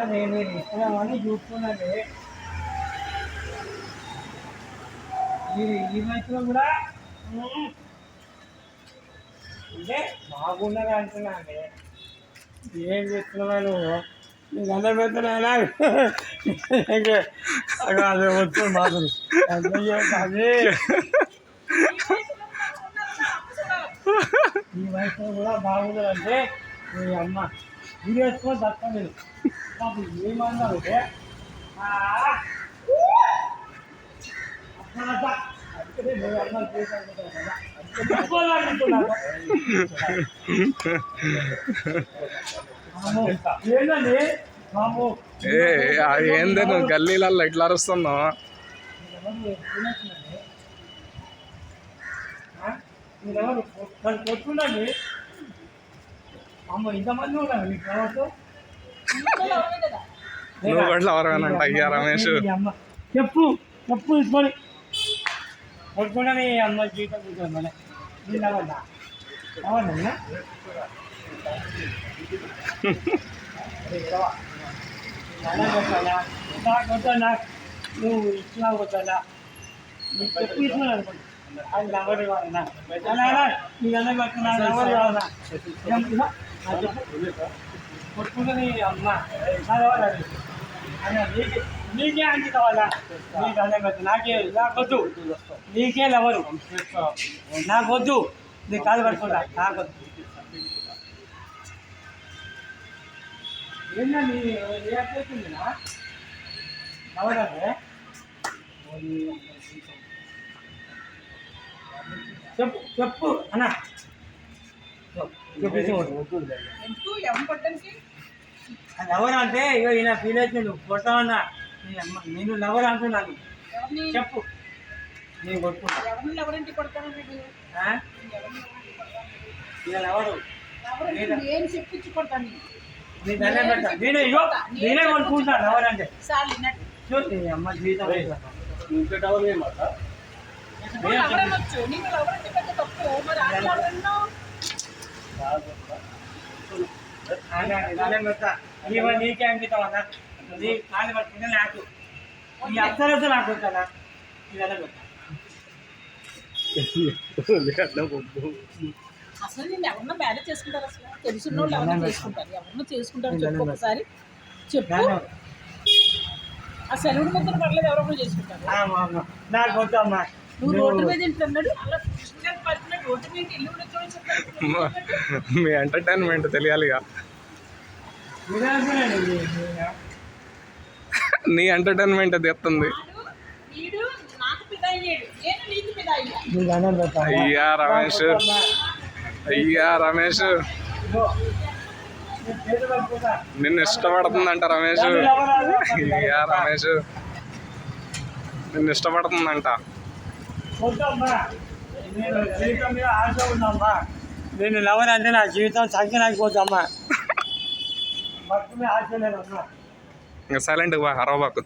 అలా నేను ఇస్తున్నామని చూస్తున్నాను మీరు ఈ మధ్యలో కూడా అంటే బాగున్నది అంటున్నా అండి ఏం చేస్తున్నావా నువ్వు? నీకు అందరు పెడుతున్నా అది వస్తుంది మాకు అదే ఈ వయసులో కూడా బాగుందంటే మీ అమ్మ. ఇది వేసుకొని తప్ప నేను ఏమన్నారు ఏంటండి ఏ అది ఏంది? నువ్వు గల్లీలలో ఎట్లా అరుస్తున్నావు తినట్లేదండి? ఆ? మీరెవరు నన్ను కొట్టుండండి అమ్మ ఇంతమంది ఉన్నారు మీకు ఎవరితో నువ్వు కూడా ఎవరైనా అయ్యా రమేష్. చెప్పు చెప్పు తీసుకొని కొట్టుకుంటే ఈ అమ్మ జీవితం కూర్చోండి మన నాకు వద్దన్నా నువ్వు ఇచ్చినా వద్దన్నా నీకు చెప్పు ఇచ్చినా అనుకోండి అది కావాలన్నా అలా నీ. కావాలన్నా కొట్టుకుని అమ్మ చదవాలి నీకే నీకే అంకితం వల్ల నీకు అదే కదా నాకే నాకొద్దు. నీకే లవరు. నాకొద్దు. నీ కాదు పడుకుంటా నాకొద్దు. ఏంటండి ఏ అట్లయితుందినా ఎవరంటే చెప్పు చెప్పు అన్నా. ఎవరు అంటే ఇగో ఈయన ఫీల్ అవుతుంది నువ్వు కొడతావన్నా నీ అమ్మ నేను లవర్ అంటున్నాను. చెప్పు. నేను కొట్టుకుంటా. ఎవరు? ఎవరింటి నేను చెప్పించి కొడతాను నేనే నేనే కొనుక్కుంటాను ఎవరు అంటే. నీ అమ్మ జీవితం పెద్ద తప్పు. మరి నీకే అంకితం అన్న నీ కాలు నాకు అక్షరతో నాకు పెడతా అసలు నేను ఎవరన్నా మ్యారేజ్ చేసుకుంటారు అసలు? తెలిసిన వాళ్ళు ఎవరన్నా చేసుకుంటారు. ఎవరన్నా చేసుకుంటారు చెప్పు ఒకసారి. చెప్పు. ఆ సెలవుడు ముద్దలు పర్లేదు ఎవరొకరు చేసుకుంటారు. ఆ, అమ్మ, అమ్మ. నాకు వద్దమ్మా నువ్వు రోడ్డు మీద ఇంట్లో అన్నాడు అలా కృష్ణ మీ ఎంటర్టైన్మెంట్ తెలియాలిగా. నీ ఎంటర్టైన్మెంట్ తెస్తుంది. అయ్యా రమేష్. అయ్యా రమేష్. నిన్ను ఇష్టపడుతుందంట రమేష్. అయ్యా రమేష్. నిన్ను ఇష్టపడుతుందంట. నేను జీవితం మీద ఆశ ఉందమ్మా నేను అంటే నా జీవితం సంఖ్య నాకు పోద్దమ్మా భక్తి మీద ఆశ లేదమ్మా. ఇంకా సైలెంట్ బా అరవబాకు.